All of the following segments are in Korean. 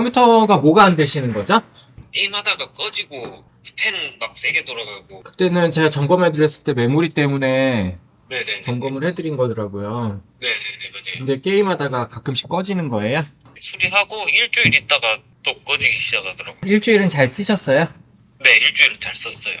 컴퓨터가 뭐가 안 되시는 거죠? 게임하다가 꺼지고 펜 막 세게 돌아가고 그때는 제가 점검해 드렸을 때 메모리 때문에 네네네 점검을 해드린 거더라고요. 네네네 맞아요 근데 게임하다가 가끔씩 꺼지는 거예요? 수리하고 일주일 있다가 또 꺼지기 시작하더라고요 일주일은 잘 쓰셨어요? 네 일주일은 잘 썼어요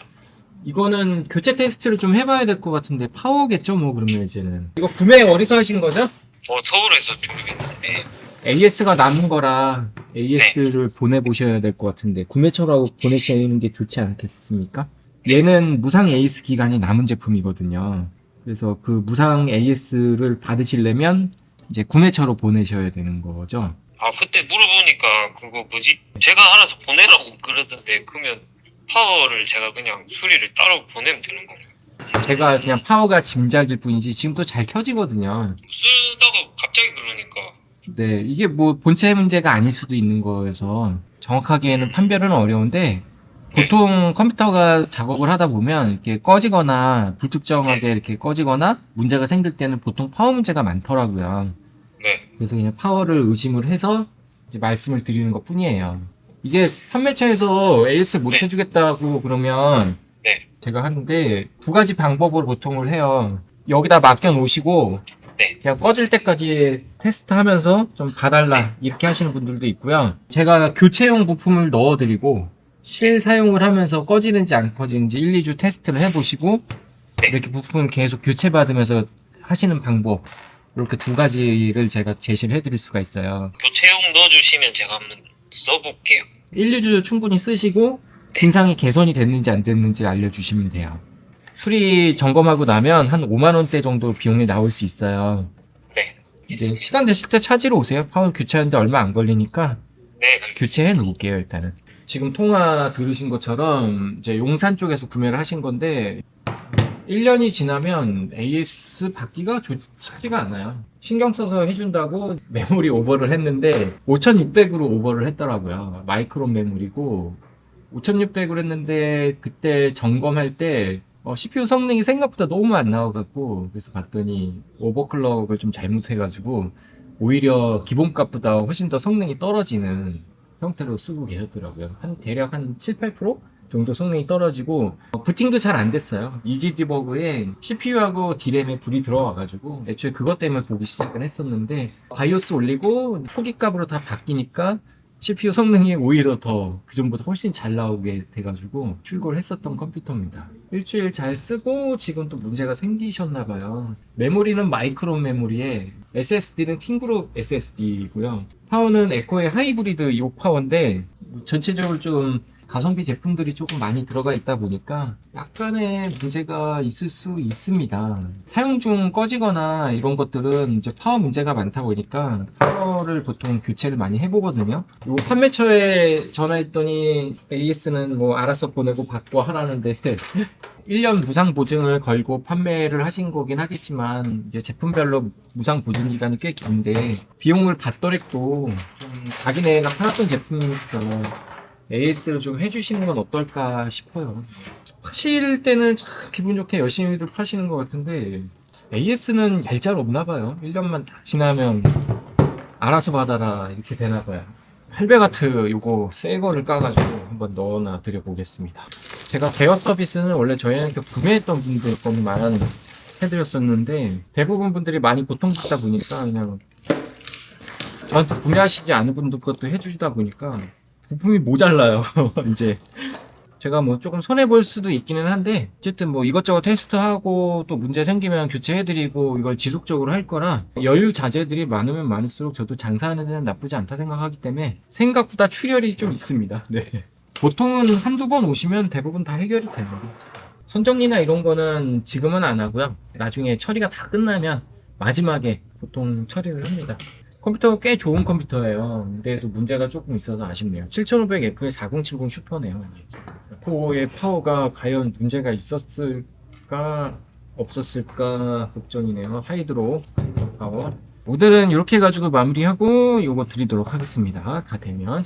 이거는 교체 테스트를 좀 해봐야 될 것 같은데 파워겠죠 뭐 그러면 이제는 이거 구매 어디서 하신 거죠? 어 서울에서 준비했는데 AS가 남은 거라 AS를 보내보셔야 될 것 같은데 구매처라고 보내시는 게 좋지 않겠습니까? 얘는 무상 AS 기간이 남은 제품이거든요. 그래서 그 무상 AS를 받으시려면 이제 구매처로 보내셔야 되는 거죠. 아 그때 물어보니까 그거 뭐지 제가 알아서 보내라고 그러던데 그러면 파워를 제가 그냥 수리를 따로 보내면 되는 거예요 제가 그냥 파워가 짐작일 뿐이지 지금도 잘 켜지거든요. 쓰다가 갑자기 그러니까 네, 이게 뭐 본체 문제가 아닐 수도 있는 거여서 정확하게는 판별은 어려운데 보통 컴퓨터가 작업을 하다 보면 이렇게 꺼지거나 불특정하게 이렇게 꺼지거나 문제가 생길 때는 보통 파워 문제가 많더라고요. 네 그래서 그냥 파워를 의심을 해서 이제 말씀을 드리는 것 뿐이에요. 이게 판매처에서 AS 못 네. 해주겠다고 그러면 네. 제가 하는데 두 가지 방법으로 보통을 해요. 여기다 맡겨 놓으시고 네. 그냥 꺼질 때까지 테스트하면서 좀 봐달라 이렇게 하시는 분들도 있고요. 제가 교체용 부품을 넣어드리고 실 사용을 하면서 꺼지는지 안 꺼지는지 1, 2주 테스트를 해보시고 네. 이렇게 부품을 계속 교체 받으면서 하시는 방법 이렇게 두 가지를 제가 제시를 해드릴 수가 있어요. 교체용 넣어주시면 제가 한번 써볼게요 1, 2주 충분히 쓰시고 진상이 개선이 됐는지 안 됐는지 알려주시면 돼요. 수리 점검하고 나면 한 5만 원대 정도 비용이 나올 수 있어요. 네 이제. 시간 되실 때 찾으러 오세요. 파워 교체하는데 얼마 안 걸리니까 네 알겠습니다. 교체해 놓을게요, 일단은. 지금 통화 들으신 것처럼 이제 용산 쪽에서 구매를 하신 건데 1년이 지나면 AS 받기가 좋지가 않아요. 신경 써서 해준다고 메모리 오버를 했는데 5600으로 오버를 했더라고요. 마이크론 메모리고 5600으로 했는데 그때 점검할 때 어, CPU 성능이 생각보다 너무 안 나와갖고 그래서 봤더니 오버클럭을 좀 잘못해가지고 오히려 기본값보다 훨씬 더 성능이 떨어지는 형태로 쓰고 계셨더라고요. 한 대략 한 7, 8% 정도 성능이 떨어지고 어, 부팅도 잘 안 됐어요. 이지 디버그에 CPU하고 D램에 불이 들어와가지고 애초에 그것 때문에 보기 시작을 했었는데 바이오스 올리고 초기값으로 다 바뀌니까 CPU 성능이 오히려 더 그전보다 훨씬 잘 나오게 돼가지고 출고를 했었던 컴퓨터입니다. 일주일 잘 쓰고 지금 또 문제가 생기셨나 봐요. 메모리는 마이크론 메모리에 SSD는 팅그룹 SSD이고요. 파워는 에코의 하이브리드 6 파워인데 전체적으로 좀 가성비 제품들이 조금 많이 들어가 있다 보니까 약간의 문제가 있을 수 있습니다. 사용 중 꺼지거나 이런 것들은 이제 파워 문제가 많다 보니까 파워를 보통 교체를 많이 해보거든요. 요 판매처에 전화했더니 AS는 뭐 알아서 보내고 받고 하라는데 1년 무상 보증을 걸고 판매를 하신 거긴 하겠지만 이제 제품별로 무상 보증 기간이 꽤 긴데 비용을 받더라도 좀 자기네가 팔았던 제품이니까 AS를 좀 해주시는 건 어떨까 싶어요. 파실 때는 참 기분 좋게 열심히들 파시는 것 같은데 AS는 얄짤 없나 봐요. 1년만 딱 지나면 알아서 받아라 이렇게 되나 봐요. 800와트 요거 새 거를 까가지고 한번 넣어놔 드려보겠습니다. 제가 대여 서비스는 원래 저희한테 구매했던 분들 것만 해드렸었는데 대부분 분들이 많이 고통받다 보니까 그냥 저한테 구매하시지 않은 분들 것도 해주시다 보니까 부품이 모자라요. 이제 제가 뭐 조금 손해 볼 수도 있기는 한데 어쨌든 뭐 이것저것 테스트하고 또 문제 생기면 교체해드리고 이걸 지속적으로 할 거라 여유 자재들이 많으면 많을수록 저도 장사하는 데는 나쁘지 않다 생각하기 때문에 생각보다 출혈이 좀 있습니다. 네. 보통은 한두 번 오시면 대부분 다 해결이 됩니다. 선정리나 이런 거는 지금은 안 하고요. 나중에 처리가 다 끝나면 마지막에 보통 처리를 합니다. 컴퓨터가 꽤 좋은 컴퓨터예요. 근데도 문제가 조금 있어서 아쉽네요. 7500F의 4070 슈퍼네요. 코어의 파워가 과연 문제가 있었을까 없었을까 걱정이네요. 하이드로 파워. 모델은 이렇게 해가지고 마무리하고 요거 드리도록 하겠습니다. 다 되면.